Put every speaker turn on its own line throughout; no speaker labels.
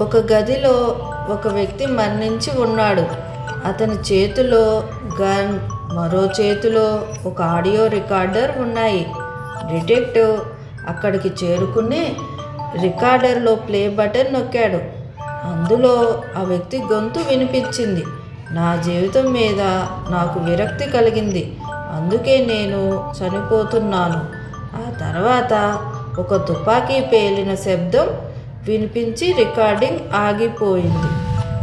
ఒక గదిలో ఒక వ్యక్తి మరణించి ఉన్నాడు. అతని చేతిలో గన్ మరో చేతిలో ఒక ఆడియో రికార్డర్ ఉన్నాయి. డిటెక్టివ్ అక్కడికి చేరుకుని రికార్డర్లో ప్లే బటన్ నొక్కాడు. అందులో ఆ వ్యక్తి గొంతు వినిపించింది. నా జీవితం మీద నాకు విరక్తి కలిగింది. అందుకే నేను చనిపోతున్నాను. ఆ తర్వాత ఒక తుపాకీ పేలిన శబ్దం వినిపించి రికార్డింగ్ ఆగిపోయింది.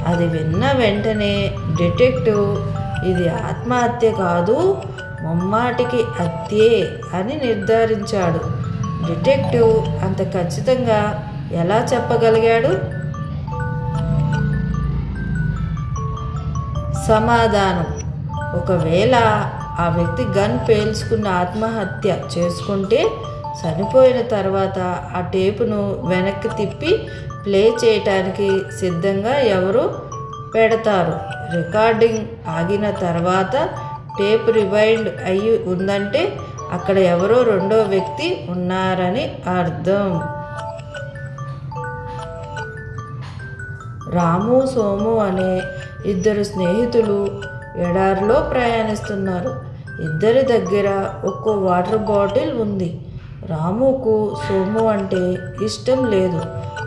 అది విన్న వెంటనే డిటెక్టివ్ ఇది ఆత్మహత్య కాదు ముమ్మాటికి హత్యే అని నిర్ధారించాడు. డిటెక్టివ్ అంత ఖచ్చితంగా ఎలా చెప్పగలిగాడు? సమాధానం. ఒకవేళ ఆ వ్యక్తి గన్ పేల్చుకున్న ఆత్మహత్య చేసుకుంటే చనిపోయిన తర్వాత ఆ టేపును వెనక్కి తిప్పి ప్లే చేయటానికి సిద్ధంగా ఎవరు పెడతారు? రికార్డింగ్ ఆగిన తర్వాత టేప్ రివైండ్ అయ్యి ఉందంటే అక్కడ ఎవరో రెండో వ్యక్తి ఉన్నారని అర్థం. రాము సోము అనే ఇద్దరు స్నేహితులు ఎడారిలో ప్రయాణిస్తున్నారు. ఇద్దరి దగ్గర ఒక్కో వాటర్ బాటిల్ ఉంది. రాముకు సోము అంటే ఇష్టం లేదు.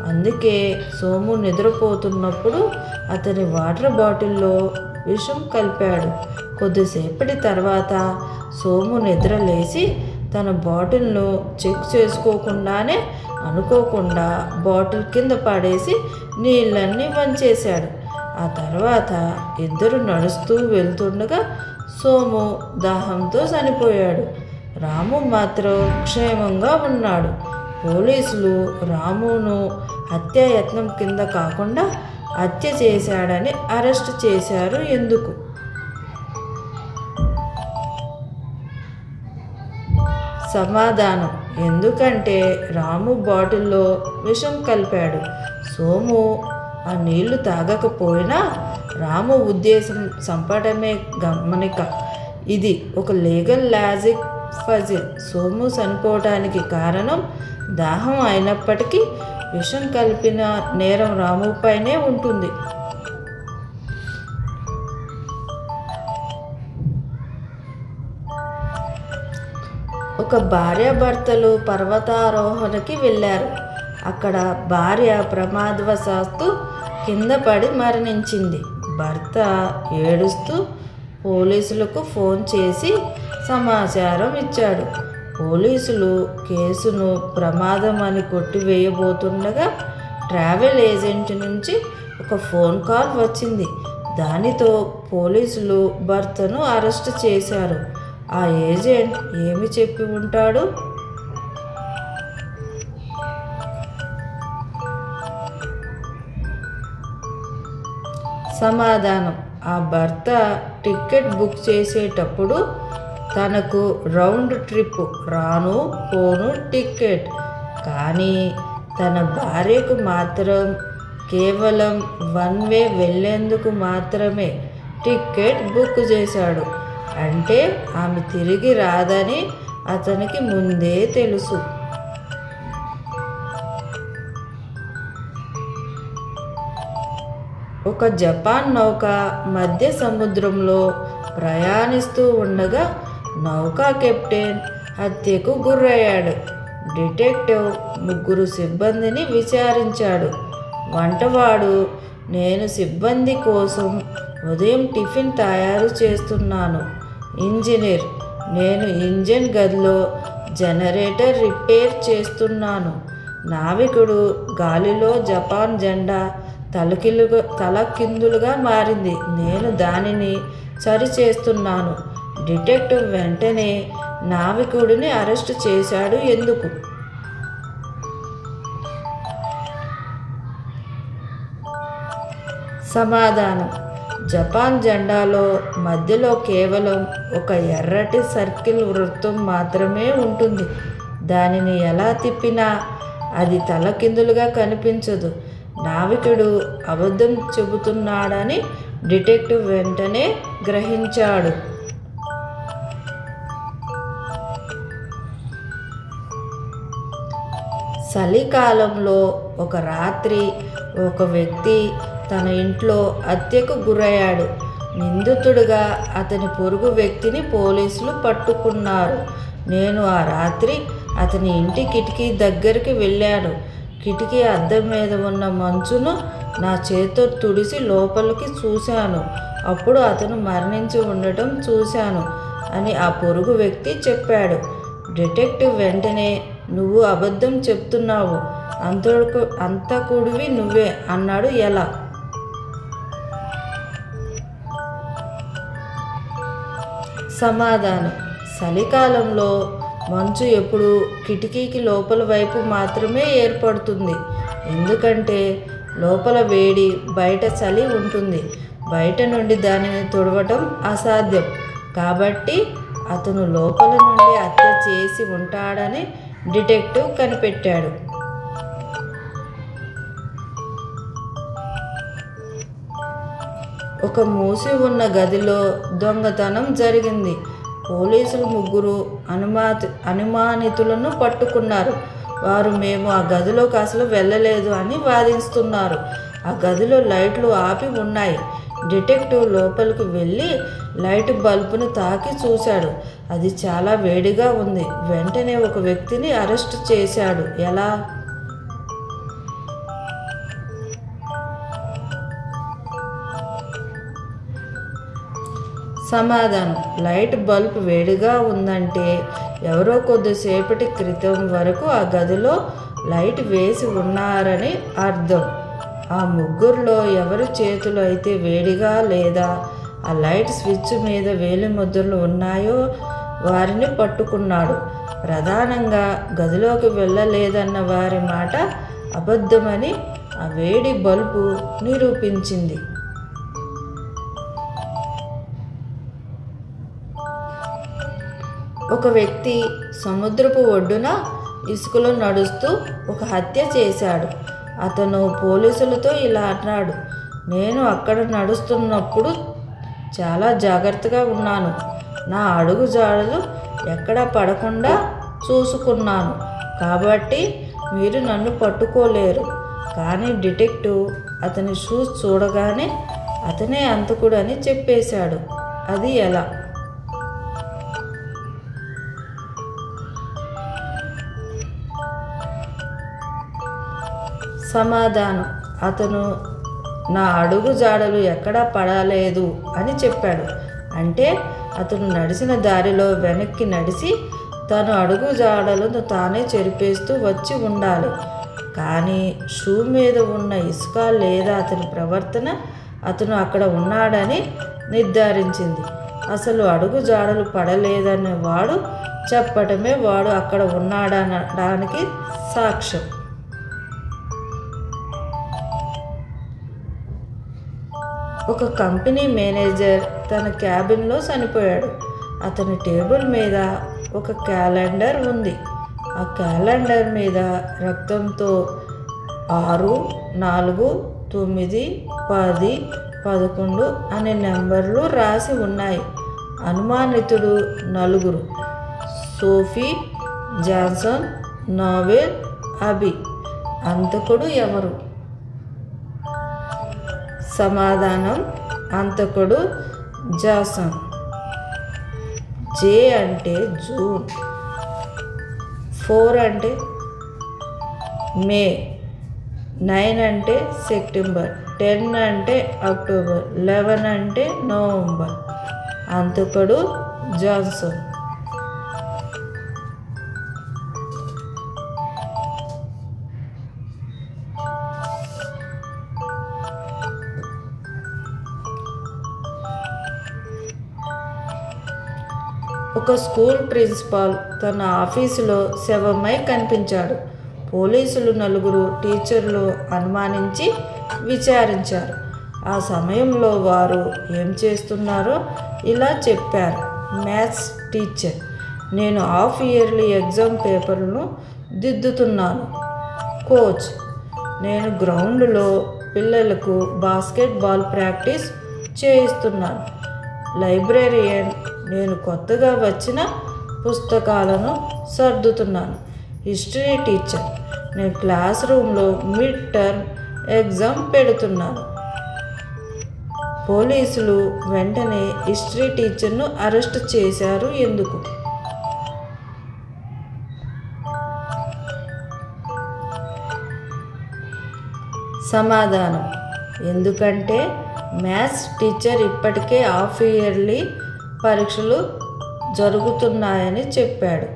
అందుకే సోము నిద్రపోతున్నప్పుడు అతని వాటర్ బాటిల్లో విషం కలిపాడు. కొద్దిసేపటి తర్వాత సోము నిద్ర లేచి తన బాటిల్ను చెక్ చేసుకోకుండానే అనుకోకుండా బాటిల్ కింద పడేసి నీళ్ళన్నీ వంచేశాడు. ఆ తర్వాత ఇద్దరు నడుస్తూ వెళ్తుండగా సోము దాహంతో చనిపోయాడు. రాము మాత్రం క్షేమంగా ఉన్నాడు. పోలీసులు రామును హత్యాయత్నం కింద కాకుండా హత్య చేశాడని అరెస్ట్ చేశారు ఎందుకు? సమాధానం. ఎందుకంటే రాము బాటిల్లో విషం కలిపాడు. సోము ఆ నీళ్ళు తాగకపోయినా రాము ఉద్దేశం చంపడమే గమనిక. ఇది ఒక లీగల్ లాజిక్ ఫజిల్ సోము చనిపోవడానికి కారణం దాహం అయినప్పటికీ విషం కలిపిన నేరం రాముపైనే ఉంటుంది. ఒక భార్యాభర్తలు పర్వతారోహణకి వెళ్ళారు. అక్కడ భార్య ప్రమాదవశాత్తు కింద పడి మరణించింది. భర్త ఏడుస్తూ పోలీసులకు ఫోన్ చేసి సమాచారం ఇచ్చాడు. పోలీసులు కేసును ప్రమాదం అని కొట్టివేయబోతుండగా ట్రావెల్ ఏజెంట్ నుంచి ఒక ఫోన్ కాల్ వచ్చింది. దానితో పోలీసులు భర్తను అరెస్ట్ చేశారు. ఆ ఏజెంట్ ఏమి చెప్పి ఉంటాడు? సమాధానం. ఆ భర్త టికెట్ బుక్ చేసేటప్పుడు తనకు రౌండ్ ట్రిప్ రాను పోను టికెట్. కానీ తన భార్యకు మాత్రం కేవలం వన్ వే వెళ్ళేందుకు మాత్రమే టికెట్ బుక్ చేశాడు. అంటే ఆమె తిరిగి రాదని అతనికి ముందే తెలుసు. ఒక జపాన్ నౌక మధ్య సముద్రంలో ప్రయాణిస్తూ ఉండగా నౌకా కెప్టెన్ హత్యకు గురయ్యాడు. డిటెక్టివ్ ముగ్గురు సిబ్బందిని విచారించాడు. వంటవాడు నేను సిబ్బంది కోసం ఉదయం టిఫిన్ తయారు చేస్తున్నాను. ఇంజనీర్ నేను ఇంజన్ గదిలో జనరేటర్ రిపేర్ చేస్తున్నాను. నావికుడు గాలిలో జపాన్ జెండా తలకిలుగా తలకిందులుగా మారింది. నేను దానిని సరిచేస్తున్నాను. డిటెక్టివ్ వెంటనే నావికుడిని అరెస్ట్ చేశాడు ఎందుకు? సమాధానం. జపాన్ జెండాలో మధ్యలో కేవలం ఒక ఎర్రటి సర్కిల్ వృత్తం మాత్రమే ఉంటుంది. దానిని ఎలా తిప్పినా అది తలకిందులుగా కనిపించదు. నావికుడు అబద్ధం చెబుతున్నాడని డిటెక్టివ్ వెంటనే గ్రహించాడు. చలికాలంలో ఒక రాత్రి ఒక వ్యక్తి తన ఇంట్లో హత్యకు గురయ్యాడు. నిందితుడిగా అతని పొరుగు వ్యక్తిని పోలీసులు పట్టుకున్నారు. నేను ఆ రాత్రి అతని ఇంటి కిటికీ దగ్గరికి వెళ్ళాను. కిటికీ అద్దం మీద ఉన్న మంచును నా చేతితో తుడిసి లోపలికి చూశాను. అప్పుడు అతను మరణించి ఉండటం చూశాను అని ఆ పొరుగు వ్యక్తి చెప్పాడు. డిటెక్టివ్ వెంటనే నువ్వు అబద్ధం చెప్తున్నావు. అంతకు అంతకుడివి నువ్వే అన్నాడు ఎలా. సమాధానం. చలికాలంలో మంచు ఎప్పుడు కిటికీకి లోపల వైపు మాత్రమే ఏర్పడుతుంది. ఎందుకంటే లోపల వేడి బయట చలి ఉంటుంది. బయట నుండి దానిని తుడవటం అసాధ్యం. కాబట్టి అతను లోపల నుండి హత్య చేసి ఉంటాడని డిటెక్టివ్ కనిపెట్టాడు. ఒక మూసి ఉన్న గదిలో దొంగతనం జరిగింది. పోలీసులు ముగ్గురు అనుమాతి అనుమానితులను పట్టుకున్నారు. వారు మేము ఆ గదిలోకి అసలు వెళ్ళలేదు అని వాదిస్తున్నారు. ఆ గదిలో లైట్లు ఆపి ఉన్నాయి. డిటెక్టివ్ లోపలికి వెళ్ళి లైట్ బల్బును తాకి చూశాడు. అది చాలా వేడిగా ఉంది. వెంటనే ఒక వ్యక్తిని అరెస్ట్ చేశాడు. ఎలా? సమాధానం. లైట్ బల్బ్ వేడిగా ఉందంటే ఎవరో కొద్దిసేపటి క్రితం వరకు ఆ గదిలో లైట్ వేసి ఉన్నారని అర్థం. ఆ ముగ్గురులో ఎవరి చేతులు అయితే వేడిగా లేదా ఆ లైట్ స్విచ్ మీద వేలి ముద్రలు ఉన్నాయో వారిని పట్టుకున్నాడు. ప్రధానంగా గదిలోకి వెళ్ళలేదన్న వారి మాట అబద్ధమని ఆ వేడి బల్బు నిరూపించింది. ఒక వ్యక్తి సముద్రపు ఒడ్డున ఇసుకలో నడుస్తూ ఒక హత్య చేశాడు. అతను పోలీసులతో ఇలా అన్నాడు నేను అక్కడ నడుస్తున్నప్పుడు చాలా జాగ్రత్తగా ఉన్నాను. నా అడుగు జాడలు ఎక్కడా పడకుండా చూసుకున్నాను. కాబట్టి మీరు నన్ను పట్టుకోలేరు. కానీ డిటెక్టివ్ అతని షూస్ చూడగానే అతనే అంతకుడు అని చెప్పేశాడు. అది ఎలా? సమాధానం. అతను నా అడుగు జాడలు ఎక్కడా పడలేదు అని చెప్పాడు. అంటే అతను నడిచిన దారిలో వెనక్కి నడిచి తను అడుగు జాడలను తానే చెరిపేస్తూ వచ్చి ఉండాలి. కానీ షూ మీద ఉన్న ఇసుక లేదా అతని ప్రవర్తన అతను అక్కడ ఉన్నాడని నిర్ధారించింది. అసలు అడుగు జాడలు పడలేదనే వాడు చెప్పటమే వాడు అక్కడ ఉన్నాడనడానికి సాక్ష్యం. ఒక కంపెనీ మేనేజర్ తన క్యాబిన్లో చనిపోయాడు. అతని టేబుల్ మీద ఒక క్యాలెండర్ ఉంది. ఆ క్యాలెండర్ మీద రక్తంతో ఆరు నాలుగు తొమ్మిది పది పదకొండు అనే నెంబర్లు రాసి ఉన్నాయి. అనుమానితుడు నలుగురు. Sophie Johnson Noel Abby. అంతకుడు ఎవరు? సమాధానం అంతకుడు జాసన్. జే అంటే జూన్. ఫోర్ అంటే మే. నైన్ అంటే సెప్టెంబర్. టెన్ అంటే అక్టోబర్. లెవెన్ అంటే నవంబర్. అంతకుడు జాన్సన్ ఒక స్కూల్ ప్రిన్సిపాల్ తన ఆఫీసులో శవమై కనిపించాడు. పోలీసులు నలుగురు టీచర్లు అనుమానించి విచారించారు. ఆ సమయంలో వారు ఏం చేస్తున్నారో ఇలా చెప్పారు. మ్యాథ్స్ టీచర్ నేను హాఫ్ ఇయర్లీ ఎగ్జామ్ పేపర్లను దిద్దుతున్నాను. కోచ్ నేను గ్రౌండ్లో పిల్లలకు బాస్కెట్బాల్ ప్రాక్టీస్ చేయిస్తున్నాను. లైబ్రేరియన్ నేను కొత్తగా వచ్చిన పుస్తకాలను సర్దుతున్నాను. హిస్టరీ టీచర్ నేను క్లాస్ రూమ్లో మిడ్ టర్మ్ ఎగ్జామ్ పెడుతున్నాను. పోలీసులు వెంటనే హిస్టరీ టీచర్ను అరెస్ట్ చేశారు ఎందుకు? సమాధానం ఎందుకంటే మ్యాథ్స్ టీచర్ ఇప్పటికే హాఫ్ ఇయర్లీ పరీక్షలు జరుగుతున్నాయని చెప్పాడు.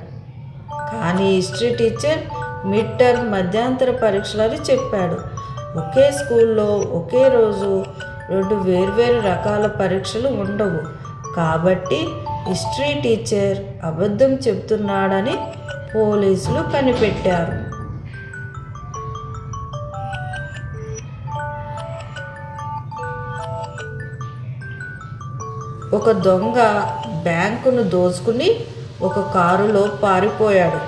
కానీ హిస్టరీ టీచర్ మిడ్ టర్మ్ మధ్యాంతర పరీక్షలని చెప్పాడు. ఒకే స్కూల్లో ఒకే రోజు రెండు వేర్వేరు రకాల పరీక్షలు ఉండవు. కాబట్టి హిస్టరీ టీచర్ అబద్ధం చెప్తున్నాడని పోలీసులు కనిపెట్టారు. ఒక దొంగ బ్యాంకును దోచుకుని ఒక కారులో పారిపోయాడు.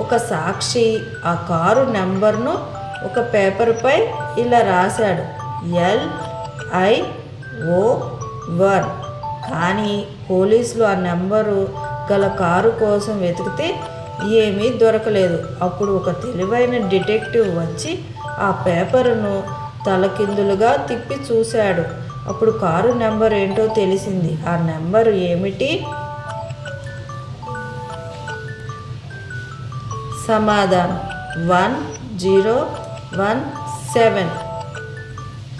ఒక సాక్షి ఆ కారు నెంబర్ను ఒక పేపర్పై ఇలా రాశాడు. L I O one. కానీ పోలీసులు ఆ నెంబరు గల కారు కోసం వెతికితే ఏమీ దొరకలేదు. అప్పుడు ఒక తెలివైన డిటెక్టివ్ వచ్చి ఆ పేపరును తలకిందులుగా తిప్పి చూశాడు. అప్పుడు కారు నెంబర్ ఏంటో తెలిసింది. ఆ నెంబరు ఏమిటి? సమాధానం. One zero one seven.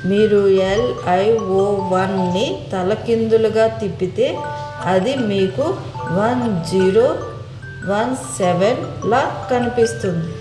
మీరు ఎల్ఐఓ వన్ని తలకిందులుగా తిప్పితే అది మీకు వన్ జీరో వన్ సెవెన్లా కనిపిస్తుంది.